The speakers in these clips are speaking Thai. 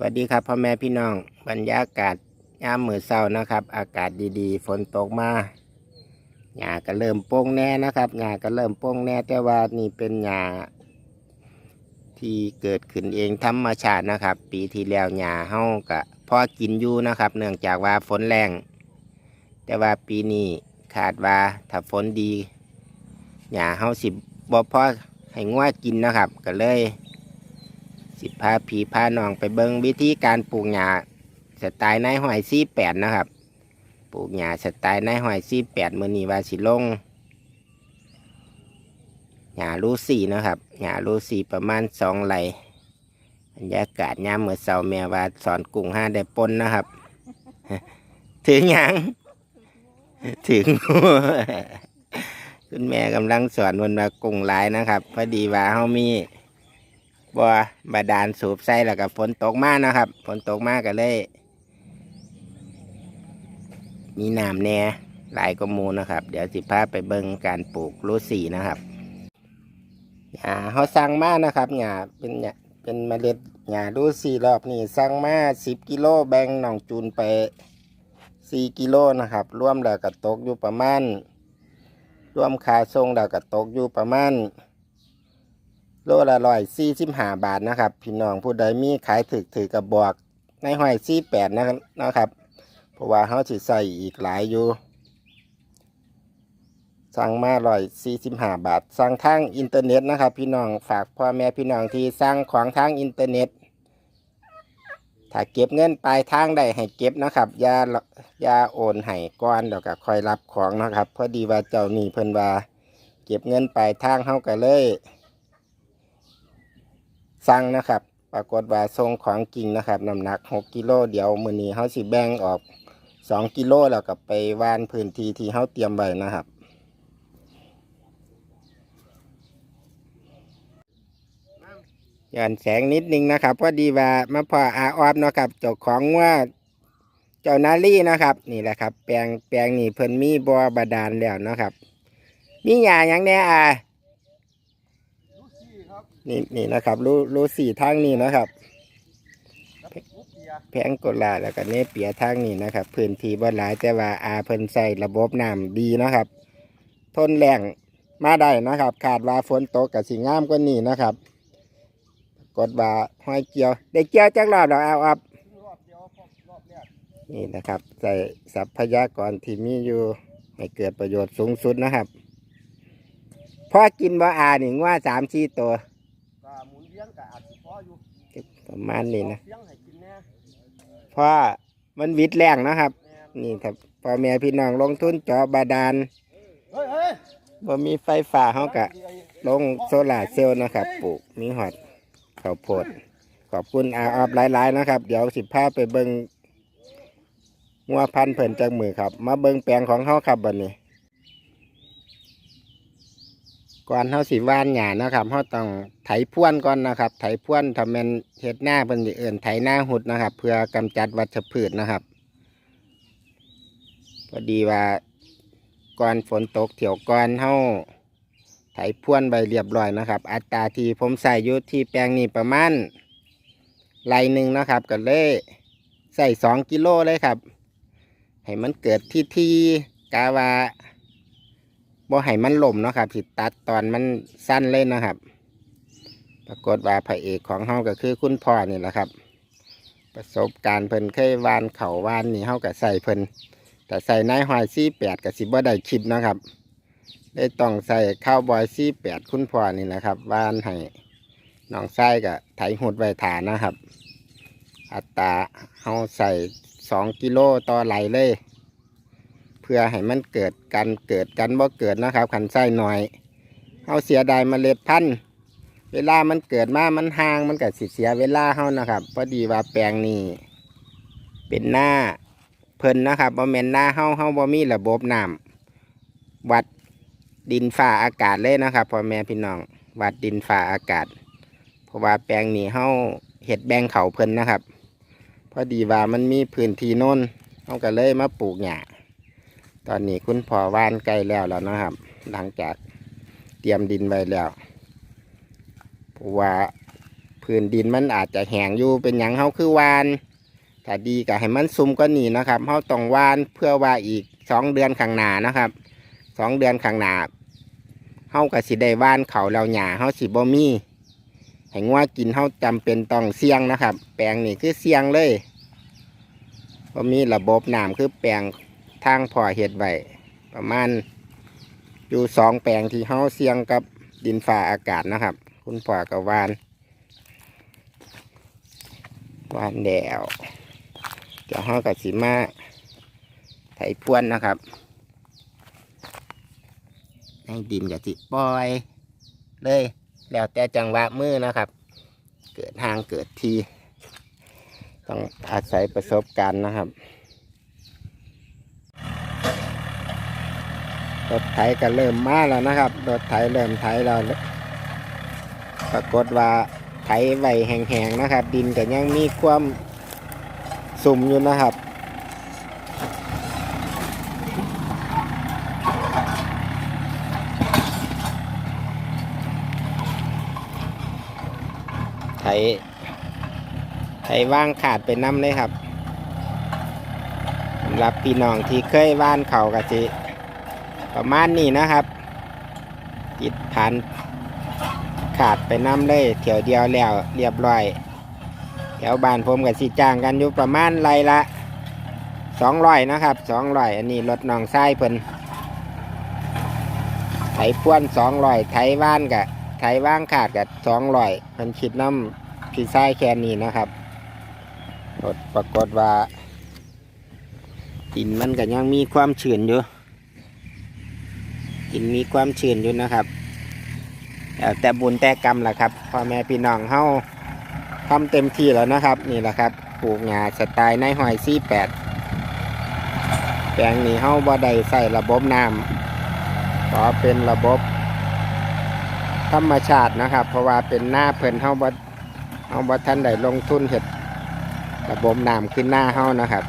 สวัสดีครับพ่อแม่พี่น้องบรรยากาศยามมื้อเช้านะครับ อากาศดีๆ ฝนตกมาหญ้าก็เริ่มโป่งแน่นะครับหญ้าก็เริ่มโป่งแน่แต่ว่านี่เป็นหญ้าที่เกิดขึ้นเองธรรมชาตินะครับ ปีที่แล้วหญ้าเฮาก็พอกินอยู่นะครับ เนื่องจากว่าฝนแรงแต่ว่าปีนี้คาดว่าถ้าฝนดีหญ้าเฮาสิบ่พอให้งัวกินนะครับ ก็เลย สิพาผีพาน้องไปเบิงวิธีการปลูกหญ้าสไตล์นายหอยซี่แปดนะครับ ปลูกหญ้าสไตล์นายหอยซี่แปดมือนีวาสิลงหญ้าลูสี่นะครับหญ้าลูสี่ประมาณสองไหลบรรยากาศยามเมื่อเสาแม่ว่าสอนกุ้งห้าได้ปนนะครับ ถึงยังถึงคุณแม่กำลังสอนวันมากุ้งหลายนะครับ พอดีว่าเขามี บัวบาดาลสูบใส่แล้วก็ฝนตกมากนะครับฝนตกมากก็เลย มีน้ำแน่หลายกมูนะครับ เดี๋ยวสิพาไปเบิ่งการปลูกรูสีนะครับหญ้าเขาสั่งมานะครับหญ้าเป็นหญ้าเป็นเมล็ดหญ้ารูสีรอบนี้สั่งมาสิบกิโลแบ่งหนองจูนไปสี่กิโลนะครับรวมแล้วก็ตกอยู่ประมาณรวมค่าส่งแล้วก็ตกอยู่ประมาณ โลละร้อยสี่สิบห้าบาทนะครับ พี่น้องผู้ใดมีขายถือถือกับบอกในห้อยสี่แปดนะครับนะครับเพราะว่าเขาสิใส่อีกหลายอยู่สั่งมาร้อยสี่สิบห้าบาท สั่งทางอินเทอร์เน็ตนะครับ พี่น้องฝากพ่อแม่พี่น้องที่สั่งของทางอินเทอร์เน็ตถ้าเก็บเงินปลายทางได้ให้เก็บนะครับอย่าอย่าโอนให้ก้อนเดี๋ยวก็ค่อยรับของนะครับ พอดีว่าเจ้าหนี่เพิ่นว่า เก็บเงินปลายทางเขาก็เลย สั่งนะครับ ปรากฏว่าทรงของจริงนะครับน้ำหนัก 6กิโลเดี๋ยวมือนี้เขาสิแบ่งออก 2กิโลแล้วก็ไปวานพื้นที่ที่เขาเตรียมไว้นะครับย้อนแสงนิดนึงนะครับพอดีว่ามาพออาออบเนาะครับเจ้าของว่าเจ้านาลี่นะครับ นี่แหละครับ แปลงแปลงนี่เพิ่นมีบ่อบาดาลแล้วนะครับ มีหญ้าหยังแน่อาลูกซี่ครับ นี่นี่นะครับ รู้รู้สี่ทางนี้นะครับกับลูกเปียแพงกดลาแล้วก็เนเปียทางนี้นะครับ พื้นที่บ่หลายแต่ว่าอาเพิ่นใส่ระบบน้ำดีนะครับ ทนแรงมาได้นะครับ ขาดว่าฝนตกกับสีงามกว่านี้นะครับ กดว่าห้อยเกี่ยว ได้เกี่ยวจักรอบแล้วเอาอับซึ่งรอบเดียวพอรอบแรกนี่นะครับ ใส่ทรัพยากรที่มีอยู่ให้เกิดประโยชน์สูงสุดนะครับพอกินบ่อาหนิงว่าสามสี่ตัว ก็หมุนเวียนก็อาจสิพออยู่ ประมาณนี้นะเพราะมันวิดแรงนะครับแน่นี่ถ้าพ่อแม่พี่น้องลงทุนเจาะบาดาลบ่มีไฟฟ้าเขากะลงโซลาร์เซลล์นะครับปลูกมีหอดข้าวโพดขอบคุณอาออบหลาย ๆ นะครับ เดี๋ยวสิพาไปเบิงงัวพันเพิ่นจากมือครับ มาเบิงแปลงของเขาครับบัดนี้ ก่อนเขาสิว่านหญ้านะครับเขาต้องไถพ่วนก่อนนะครับ ไถพ่วนทำเป็นเฮ็ดหน้าเป็นสิเอื่นไถหน้าหุดนะครับ เพื่อกำจัดวัชพืชนะครับ พอดีว่าก่อนฝนตกเถี่ยวก่อนเขาไถพ่วนใบเรียบร้อยนะครับ อัตราที่ผมใส่อยู่ที่แปลงนี้ประมาณไรหนึ่งนะครับก็เลยใส่สองกิโลเลยครับ ให้มันเกิดที่ที่กาวา บ่ให้มันล่มเนาะครับสิตัดตอนมันสั้นเลยนนะครับ ปรากฏว่าพระเอกของเฮาก็คือคุณพ่อนี่แหละครับ ประสบการณ์เพิ่นเคยวานเขาวานนี่เฮาก็ใส่เพิ่นแต่ใส่นายหอยซี่แปดกับสิบ่ได้คลิปนะครับได้ต้องใส่ข้าวบอยซี่แปดคุณพ่อนี่นะครับวานให้น้องไส้กับไถหุดไว้ฐานนะครับ อัตราเฮาใส่สองกิโลต่อไหลเลย พื่อให้มันเกิดกันเกิดกันบ่เกิดนะครับขันไส้หน่อยเฮาเสียดายเมล็ดพันธุ์เวลามันเกิดมามันห่างมันก็สิเสียเวลาเฮานะครับพอดีว่าแปลงนี้เป็นหน้าเพิ่นนะครับบ่แม่นหน้าเฮาเฮาบ่มีระบบน้ำวัดดินฟ้าอากาศเลยนะครับพ่อแม่พี่น้องวัดดินฟ้าอากาศ เพราะว่าแปลงนี้เฮาเฮ็ดแบงเขาเพิ่นนะครับ พอดีว่ามันมีพื้นที่น้นเฮาก็เลยมาปลูกหญ้า ตอนนี้คุณพ่อว่านใกล้แล้วแล้วนะครับ หลังจากเตรียมดินไว้แล้วเพราะว่าพื้นดินมันอาจจะแห้งอยู่เป็นอย่างเฮาคือวานถ้าดีก็ให้มันซุ่มก็หนีนะครับเฮาต้องวานเพื่อว่าอีกสองเดือนข้างหน้านะครับสองเดือนข้างหน้าเฮาก็สิได้วานเขาแล้วหญ้าเฮาสิบ่มีให้งัวกินเฮาจำเป็นต้องเสี่ยงนะครับ แปลงนี่คือเสี่ยงเลยบ่มีระบบน้ำคือแปลง ทางพ่อเฮ็ดไว้ประมาณอยู่สองแปลงที่เฮาเสียงกับดินฟ้าอากาศนะครับ คุณพ่อกับวานวานแดวเดี๋ยวเฮากับสิมาไถพรวนนะครับให้ดินกับสิปล่อย เลย แล้วแต่จังหวะมือนะครับ เกิดทางเกิดทีต้องอาศัยประสบการณ์นะครับ รถไถก็เริ่มมาแล้วนะครับ รถไถเริ่มไถแล้วปรากฏว่าไถไว้แห้งๆนะครับ ดินก็ยังมีความสุ่มอยู่นะครับไถไถว่างขาดไปน้ำเลยครับสำหรับพี่น้องที่เคยว่านเขากะจิ ประมาณนี้นะครับติดพันขาดไปน้ำเลยเถียวเดียวแล้วเรียบร้อยแถวบ้านผมกับสิจ้างกันอยู่ประมาณไรละสองร้อยนะครับสองร้อยอันนี้รถนองไส้เพิ่นไถพ่วนสองร้อยไถว่านกับไถว่างขาดกับสองร้อยพันคิดน้ำพี่ไส้แค่นี้นะครับรถปรากฏว่าดินมันก็ยังมีความชื้นอยู่ ดินมีความชื้นอยู่นะครับแต่บุญแต่กรรมแหละครับพ่อแม่พี่น้องเฮาทำเต็มที่แล้วนะครับ นี่แหละครับปลูกหญ้าสไตล์ในหอยซี่แปดแปลงนี้เฮาบ่ได้ใส่ระบบน้ำขอเป็นระบบธรรมชาตินะครับ เพราะว่าเป็นหน้าเพิ่นเฮาบ่เฮาบ่ทันได้ลงทุนเฮ็ดระบบน้ำขึ้นหน้าเฮานะครับ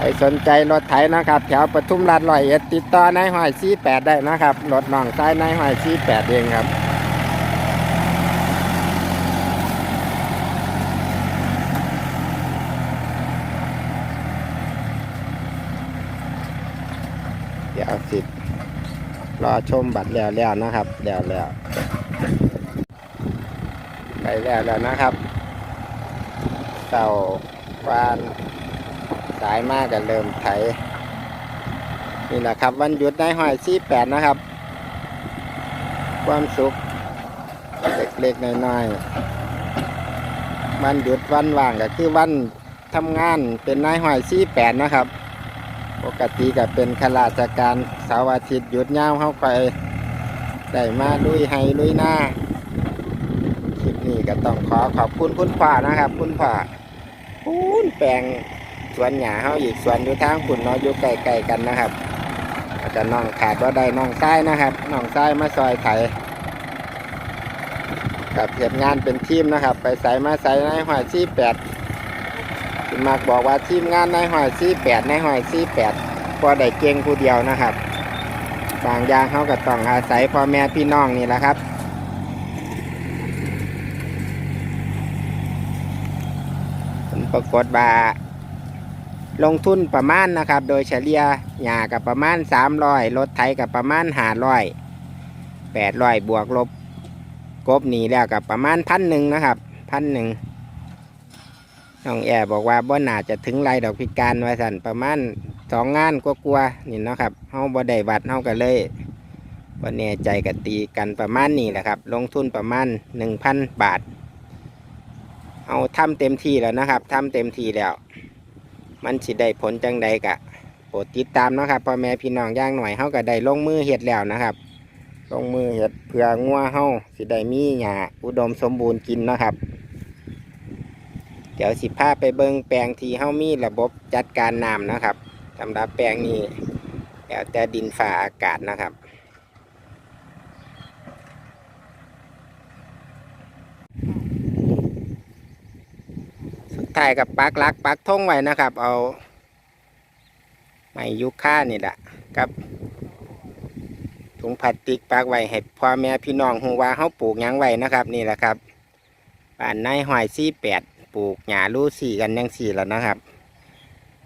ใครสนใจรถไถนะครับแถวปทุมราชร้อยเอ็ดติดต่อนายหอยซีแปดได้นะครับรถน้องซ้ายนายหอยซีแปดเองครับเดี๋ยวสิรอชมบัตรแล้วแล้วนะครับแล้วแล้วไปแล้วแล้วนะครับเต่าวาน สายมากกันเริ่มไถนี่แหละครับ วันหยุดได้หอยซี่แปดนะครับ ความสุขเล็กๆน้อยๆวันหยุดวันว่างก็คือวันทำงานเป็นนายหอยซี่แปดนะครับ ปกติก็เป็นข้าราชการเสาร์อาทิตย์หยุดยาวเข้าไปได้มาลุยให้ลุยหน้าคลิปนี้ก็ต้องขอขอบคุณคุณพ่อนะครับ คุณพ่อคุณแปลง สวนหญ้าเฮาอีกสวนอยู่ทางฝุ่นเนาะอยู่ใกลๆกันนะครับอาจจะน้องขาดว่าได้น้องไส้นะครับน้องไส้มาซอยไถกับเหตุงานเป็นทีมนะครับ ไปใส่มาใส่ในหอยซี่แปดคุณมากบอกว่าทีมงานในหอยซี่แปดในหอยซี่แปดพอได้เก่งผู้เดียวนะครับ บางอย่างเขาก็ต้องอาศัยพ่อแม่พี่น้องนี่แหละครับผลปรากฏว่า ลงทุนประมาณนะครับ โดยเฉลี่ยหญ้ากับประมาณสามร้อยรถไถกับประมาณห้าร้อยแปดร้อยบวกลบกบหนีแล้วกับประมาณพันหนึ่งนะครับพันหนึ่งน้องแอร์บอกว่าบ่น่าจะถึงไรดอกพิการไว่าสันประมาณสองงานก็กลัวๆนี่เนาะครับเฮาบ่ได้วัดเฮาก็เลยบ่แน่ใจกันตีกันประมาณนี้แหละครับ ลงทุนประมาณหนึ่งพันบาท เอาทำเต็มที่แล้วนะครับทำเต็มที่แล้ว มันสิได้ผลจังใดกะโปรดติดตามนะครับพ่อแม่พี่น้องย่างหน่อยเฮาก็ได้ลงมือเฮ็ดแล้วนะครับ ลงมือเฮ็ดเพื่องัวเฮาสิได้มีหญ้าอุดมสมบูรณ์กินนะครับ เดี๋ยวสิพาไปเบิงแปลงที่เฮามีระบบจัดการน้ำนะครับสำหรับแปลงนี้แล้วแต่ดินฟ้าอากาศนะครับ ท้ายกับปักลักปักทงไว้นะครับ เอาไม้ยุค่านี่แหละครับถุงพลาสติกปากไว้ให้พ่อแม่พี่น้องฮู้ว่าเฮาปลูกยังไว้นะครับ นี่แหละครับบ้านนายหอยซี่แปดปลูกหญ้าลู่สี่กันยังสี่แล้วนะครับ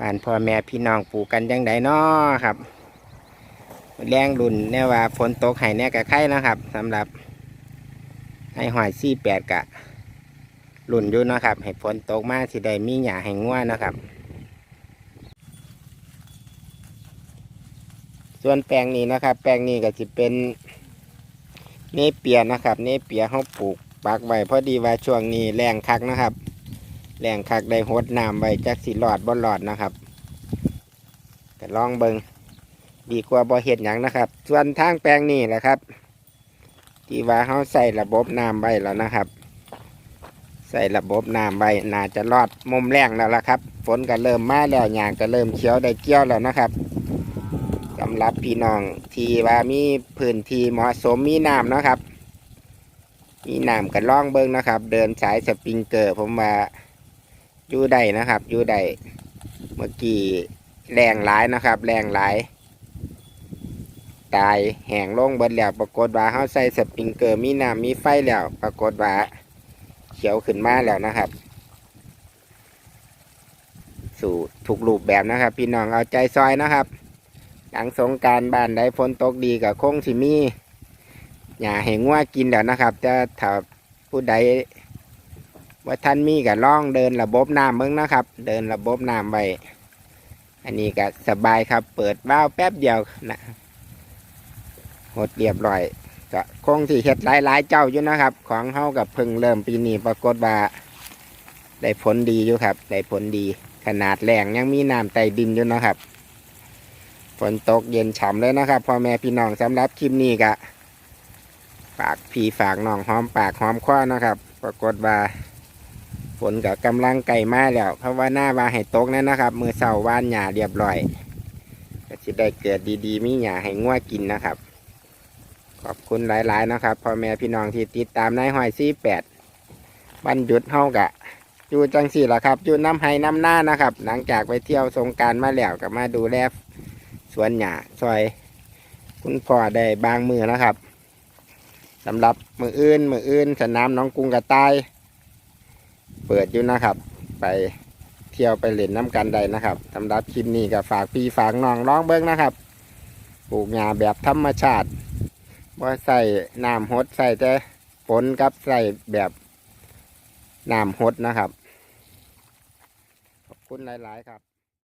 บ้านพ่อแม่พี่น้องปลูกกันยังไดน้อครับ แรงรุนเนี่ยว่าฝนตกให้เนี่ยกะไข่นะครับสำหรับนายหอยซี่แปดกะ รุ่นอยู่นะครับให้ฝนตกมาสิได้มีหญ้าให้งัวนะครับ ส่วนแปลงนี้นะครับ แปลงนี้ก็จะเป็นเนเปียนะครับเนเปียเขาปลูกปักไว้พอดีว่าช่วงนี้แรงคักนะครับแรงคักได้หดน้ำไว้จักสิหลอดบ่หลอดนะครับก็ลองเบิงดีกว่าบ่เห็ดหยังนะครับ ส่วนทางแปลงนี้แหละครับ ที่ว่าเขาใส่ระบบน้ำไว้แล้วนะครับ ใส่ระบบน้ำไว้น่าจะรอดมุมแรงแล้วละครับ ฝนก็เริ่มมาแล้วหยางก็เริ่มเขียวได้เกี้ยวแล้วนะครับสำหรับพี่น้องที่ว่ามีพื้นที่เหมาะสมมีน้ำเนาะครับ มีน้ำกันล่องเบิ้งนะครับ เดินสายสปริงเกอร์ ผมว่าอยู่ได้นะครับอยู่ได้เมื่อกี้แรงหลายนะครับ แรงหลาย ตายแห้งลงเบิดแล้วปรากฏว่าเขาใส่สปริงเกอร์มีน้ำมีไฟแล้ว ปรากฏว่า เขียวขึ้นมาแล้วนะครับ สู่ถูกรูปแบบนะครับ พี่น้องเอาใจซอยนะครับหลังสงการบ้านได้ฝนตกดีกับคงสิมีหญ้าให้งัวกินแล้วนะครับแต่ถ้าผู้ใดว่าท่านมีกับล่องเดินระบบน้ำเบิ้งนะครับ เดินระบบน้ำไว้อันนี้ก็สบายครับ เปิดว้าวแป๊บเดียวนะหดเรียบร้อย ก็คงสิเฮ็ดหลายๆเจ้าอยู่นะครับ ของเฮากับเพิ่งเริ่มปีนี้ปรากฏว่าได้ผลดีอยู่ครับได้ผลดี ขนาดแรงยังมีน้ำใต้ดินอยู่นะครับฝนตกเย็นฉ่ำเลยนะครับพ่อแม่พี่น้องสำหรับคลิปนี้ก็ฝากพี่ฝากน้องหอมปากหอมคอนะครับ ปรากฏว่าฝนกับกำลังไก่มาแล้ว เพราะว่าหน้าว่าให้ตกนั่นนะครับ มือเสาร์ว่านหญ้าเรียบร้อยก็จะได้เกิดดีๆ มีหญ้าให้งัวกินนะครับ ขอบคุณหลาย ๆ นะครับพ่อแม่พี่น้องที่ติดตามนายหอยซี่แปดวันหยุดเฮากะอยู่จังสี่ละครับอยู่น้ำไห้น้ำหน้านะครับ หลังจากไปเที่ยวสงการมาแล้วก็มาดูแลสวนหญ้าซอย คุณพ่อได้บางมือนะครับสำหรับมืออื่น มืออื่น สนามน้องกรุงกระต่าย เปิดอยู่นะครับ ไปเที่ยวไปเล่นน้ำกันได้นะครับสำหรับคลิปนี้ก็ฝากพี่ฝากน้องร้องเบิ้งนะครับ ปลูกหญ้าแบบธรรมชาติ ว่าใส่น้ำหดใส่แต่ฝนกับใส่แบบน้ำหดนะครับ ขอบคุณหลาย ๆ ครับ